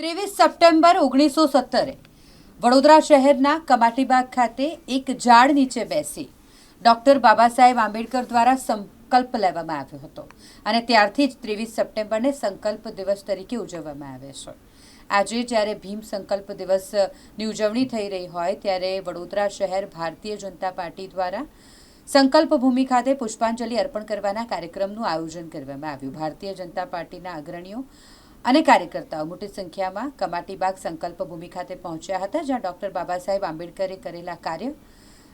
ત્રેવીસ સપ્ટેમ્બર ઓગણીસો સત્તરે વડોદરા શહેરના કમાટીબાગ ખાતે એક ઝાડ નીચે બેસી ડૉક્ટર બાબા સાહેબ આંબેડકર દ્વારા સંકલ્પ લેવામાં આવ્યો હતો અને ત્યારથી જ ત્રેવીસ સપ્ટેમ્બરને સંકલ્પ દિવસ તરીકે ઉજવવામાં આવે છે. આજે જ્યારે ભીમ સંકલ્પ દિવસની ઉજવણી થઈ રહી હોય ત્યારે વડોદરા શહેર ભારતીય જનતા પાર્ટી દ્વારા સંકલ્પ ભૂમિ ખાતે પુષ્પાંજલિ અર્પણ કરવાના કાર્યક્રમનું આયોજન કરવામાં આવ્યું. ભારતીય જનતા પાર્ટીના અગ્રણીઓ અને કાર્યકર્તાઓ મોટી સંખ્યામાં કમાટીબાગ સંકલ્પ ભૂમિ ખાતે પહોંચ્યા હતા, જ્યાં ડૉક્ટર બાબા સાહેબ આંબેડકરે કરેલા કાર્ય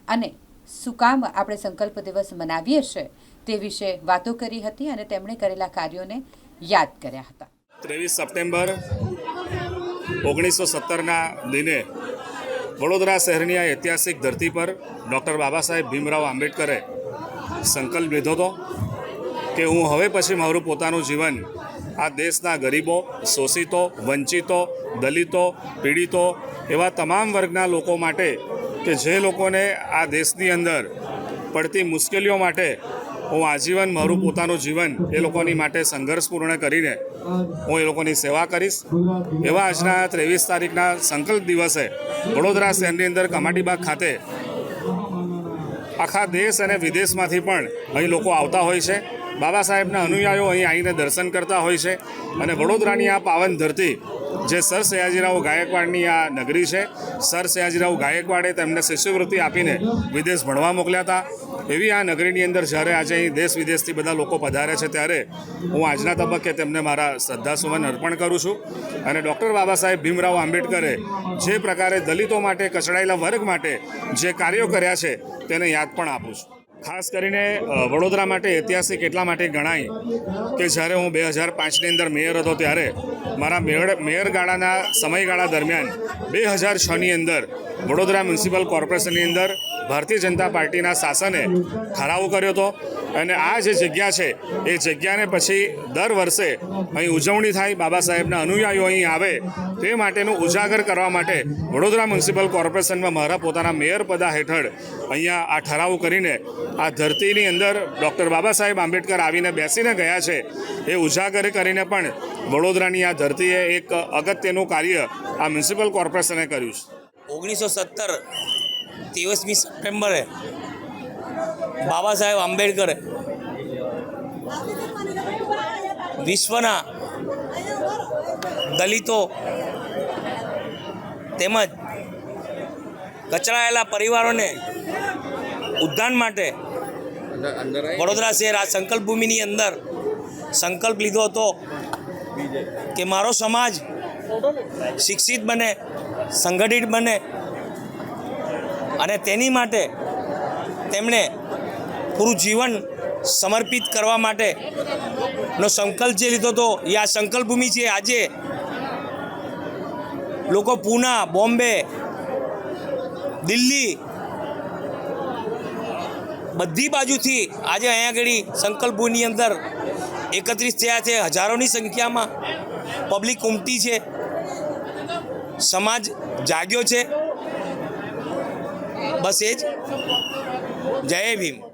અને શું કામ આપણે સંકલ્પ દિવસ મનાવીએ છીએ તે વિશે વાતો કરી હતી અને તેમણે કરેલા કાર્યોને યાદ કર્યા હતા. ત્રેવીસ સપ્ટેમ્બર ઓગણીસો સત્તરના દિને વડોદરા શહેરની આ ઐતિહાસિક ધરતી પર ડૉક્ટર બાબા સાહેબ ભીમરાવ આંબેડકરે સંકલ્પ લીધો હતો કે હું હવે પછી મારું પોતાનું જીવન આ દેશના ગરીબો, શોષિતો, વંચિતો, દલિતો, પીડિતો એવા તમામ વર્ગના લોકો માટે કે જે લોકોને આ દેશની અંદર પડતી મુશ્કેલીઓ માટે હું આજીવન મારું પોતાનું જીવન એ લોકોની માટે સંઘર્ષપૂર્ણ કરીને હું એ લોકોની સેવા કરીશ. એવા આજના ત્રેવીસ તારીખના સંકલ્પ દિવસે વડોદરા શહેરની અંદર કમાટીબાગ ખાતે આખા દેશ અને વિદેશમાંથી પણ અહીં લોકો આવતા હોય છે. બાબા સાહેબના અનુયાયીઓ અહીં આવીને દર્શન કરતા હોય છે. અને વડોદરાની આ પાવન ધરતી, જે સર સયાજીરાવ ગાયકવાડની આ નગરી છે, સર સયાજીરાવ ગાયકવાડે તેમને શિષ્યવૃત્તિ આપીને વિદેશ ભણવા મોકલ્યા હતા. એવી આ નગરીની અંદર જ્યારે આજે અહીં દેશ વિદેશથી બધા લોકો પધારે છે ત્યારે હું આજના તબક્કે તેમને મારા શ્રદ્ધાસુમન અર્પણ કરું છું. અને ડૉક્ટર બાબા સાહેબ ભીમરાવ આંબેડકરે જે પ્રકારે દલિતો માટે, કચડાયેલા વર્ગ માટે જે કાર્યો કર્યા છે, તેને યાદ પણ આપું છું. ખાસ કરીને વડોદરા માટે ઐતિહાસિક એટલા માટે ગણાય કે જ્યારે હું બે હજાર પાંચની અંદર મેયર હતો ત્યારે મારા મેયર મેયર ગાળાના સમયગાળા દરમિયાન બે હજાર છની અંદર વડોદરા મ્યુનિસિપલ કોર્પોરેશનની અંદર ભારતીય જનતા પાર્ટીના શાસને ઠરાવ કર્યો હતો. અને આ જે જગ્યા છે, એ જગ્યાને પછી દર વર્ષે અહીં ઉજવણી થાય. બાબા સાહેબના અનુયાયીઓ અહીં આવે. તે માટેનું ઉજાગર કરવા માટે વડોદરા મ્યુનિસિપલ કોર્પોરેશનમાં મારા પોતાના મેયર પદા હેઠળ અહીંયા આ ઠરાવ કરીને આ ધરતીની અંદર ડૉક્ટર બાબા સાહેબ આંબેડકર આવીને બેસીને ગયા છે. એ ઉજાગર કરીને પણ વડોદરાની આ ધરતીએ એક અગત્યનું કાર્ય આ મ્યુનિસિપલ કોર્પોરેશને કર્યું છે. ઓગણીસો સત્તર ત્રેવીસમી સપ્ટેમ્બરે બાબા સાહેબ આંબેડકરે વિશ્વના દલિતો તેમજ કચરાયેલા પરિવારોને ઉદ્ધાન માટે વડોદરા શહેર આ સંકલ્પ ભૂમિની અંદર સંકલ્પ લીધો હતો કે મારો સમાજ શિક્ષિત બને, સંગઠિત બને અને તેની માટે તેમણે પૂરું જીવન સમર્પિત કરવા માટે નો સંકલ્પ જે લીધો હતો, એ આ સંકલ્પ ભૂમિ છે. આજે લોકો પૂના, બોમ્બે, દિલ્હી બધી બાજુથી આજે અહીંયા આગળ સંકલ્પભૂમિની અંદર એકત્રિત થયા છે. હજારોની સંખ્યામાં પબ્લિક ઉમટી છે. સમાજ જાગ્યો છે. બસ એ જ. જય ભીમ.